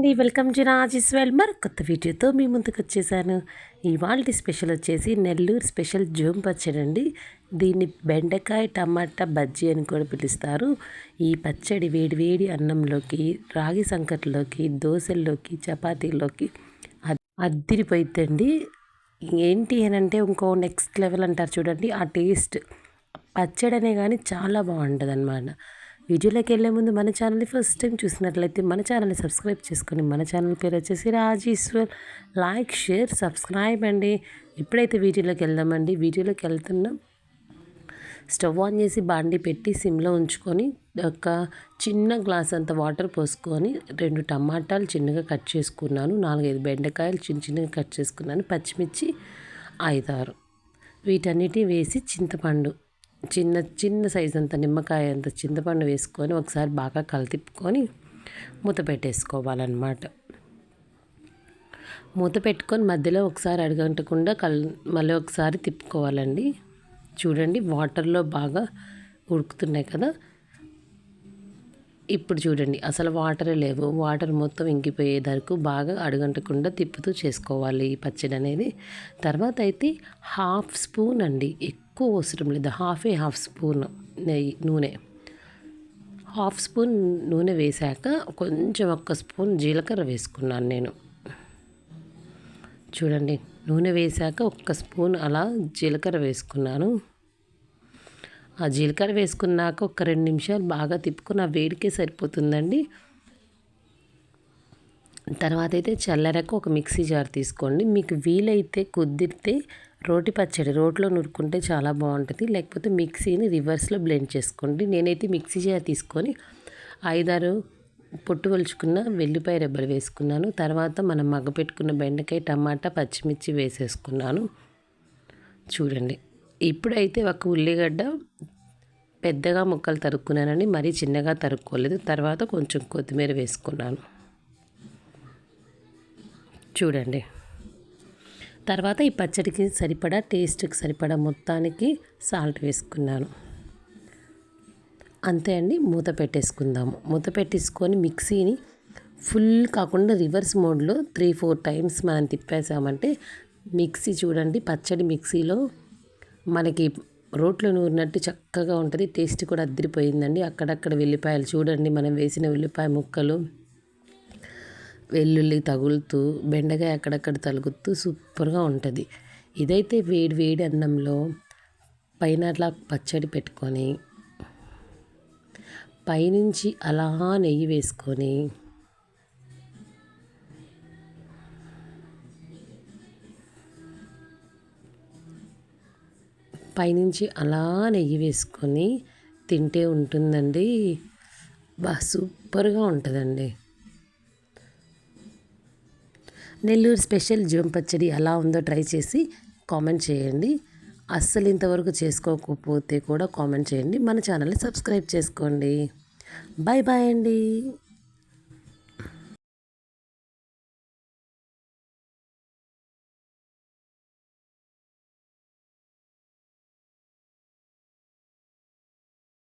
అండి. Welcome to Raji's well. మరి కొత్త వీడియోతో మీ ముందుకు వచ్చేసాను. ఇవాళ స్పెషల్ వచ్చేసి నెల్లూరు స్పెషల్ జూమ్ పచ్చడి అండి. దీన్ని బెండకాయ టమాటా బజ్జీ అని కూడా పిలుస్తారు. ఈ పచ్చడి వేడి వేడి అన్నంలోకి రాగి సంకట్లోకి దోశల్లోకి చపాతీలోకి అద్దిరిపోయిద్దండి. ఏంటి అని అంటే ఇంకో నెక్స్ట్ లెవెల్ అంటారు చూడండి. ఆ టేస్ట్. పచ్చడి అనే కానీ చాలా బాగుంటుంది అన్నమాట వీడియోలోకి వెళ్ళే ముందు మన ఛానల్ని ఫస్ట్ టైం చూసినట్లయితే మన ఛానల్ని సబ్స్క్రైబ్ చేసుకొని మన ఛానల్ పేరు వచ్చేసి రాజేశ్వర్ లైక్ షేర్ సబ్స్క్రైబ్ అండి. ఇప్పుడైతే వీడియోలోకి వెళ్దామండి. వీడియోలోకి వెళ్తున్నాం స్టవ్ ఆన్ చేసి బాండి పెట్టి సిమ్లో ఉంచుకొని ఒక చిన్న గ్లాస్ అంత వాటర్ పోసుకొని రెండు టమాటాలు చిన్నగా కట్ చేసుకున్నాను. నాలుగైదు బెండకాయలు చిన్న చిన్నగా కట్ చేసుకున్నాను. పచ్చిమిర్చి ఐదారు. వీటన్నిటి వేసి చింతపండు చిన్న చిన్న సైజ్ అంత నిమ్మకాయ అంత చింతపండు వేసుకొని ఒకసారి బాగా కలితిప్పుకొని మూత పెట్టేసుకోవాలన్నమాట. మూత పెట్టుకొని మధ్యలో ఒకసారి అడగంటకుండా కల్ మళ్ళీ ఒకసారి తిప్పుకోవాలండి. చూడండి వాటర్లో బాగా ఉడుకుతున్నాయి కదా. ఇప్పుడు చూడండి అసలు వాటరే లేవు. వాటర్ మొత్తం ఇంకిపోయేదరకు బాగా అడుగంటకుండా తిప్పుతూ చేసుకోవాలి ఈ పచ్చడి అనేది. తర్వాత అయితే హాఫ్ స్పూన్ అండి ఎక్కువ అవసరం లేదు. హాఫ్ ఏ హాఫ్ స్పూన్ నెయ్యి నూనె. హాఫ్ స్పూన్ నూనె వేశాక కొంచెం ఒక్క స్పూన్ జీలకర్ర వేసుకున్నాను నేను. చూడండి నూనె వేశాక ఒక్క స్పూన్ అలా జీలకర్ర వేసుకున్నాను. ఆ జీలకర్ర వేసుకున్నాక ఒక రెండు నిమిషాలు బాగా తిప్పుకుని ఆ వేడికే సరిపోతుందండి. తర్వాత అయితే చల్లరకు ఒక మిక్సీ జార్ తీసుకోండి. మీకు వీలైతే కుదిరితే రోటి పచ్చడి రోట్లో నురుకుంటే చాలా బాగుంటుంది. లేకపోతే మిక్సీని రివర్స్లో బ్లెండ్ చేసుకోండి. నేనైతే మిక్సీ జార్ తీసుకొని ఐదారు పొట్టు వలుచుకున్న వెల్లిపాయ రెబ్బలు వేసుకున్నాను. తర్వాత మనం మగ్గపెట్టుకున్న బెండకాయ టమాటా పచ్చిమిర్చి వేసేసుకున్నాను. చూడండి. ఇప్పుడైతే ఒక ఉల్లిగడ్డ పెద్దగా ముక్కలు తరుక్కున్నానని మరీ చిన్నగా తరుక్కోలేదు. తర్వాత కొంచెం కొత్తిమీర వేసుకున్నాను. చూడండి. తర్వాత ఈ పచ్చడికి సరిపడా టేస్ట్కి సరిపడా మొత్తానికి సాల్ట్ వేసుకున్నాను. అంతే అండి. మూత పెట్టేసుకుందాము. మూత పెట్టేసుకొని మిక్సీని ఫుల్ కాకుండా రివర్స్ మోడ్లో త్రీ ఫోర్ టైమ్స్ మనం తిప్పేసామంటే మిక్సీ చూడండి. పచ్చడి మిక్సీలో మనకి రోట్లో నూరినట్టు చక్కగా ఉంటుంది. టేస్ట్ కూడా అద్దరిపోయిందండి. అక్కడక్కడ వెల్లిపాయలు చూడండి. మనం వేసిన ఉల్లిపాయ ముక్కలు వెల్లుల్లి తగులుతూ బెండకాయ అక్కడక్కడ తలుగుతూ సూపర్గా ఉంటుంది. ఇదైతే వేడి వేడి అన్నంలో పైన అట్లా పచ్చడి పెట్టుకొని పైనుంచి అలా నెయ్యి వేసుకొని పైనుంచి అలా నెయ్యి వేసుకొని తింటే ఉంటుందండి. బా సూపర్గా ఉంటుందండి. నెల్లూరు స్పెషల్ జోం పచ్చడి ఎలా ఉందో ట్రై చేసి కామెంట్ చేయండి. అస్సలు ఇంతవరకు చేసుకోకపోతే కూడా కామెంట్ చేయండి. మన ఛానల్ని సబ్స్క్రైబ్ చేసుకోండి. బాయ్ బాయ్ అండి.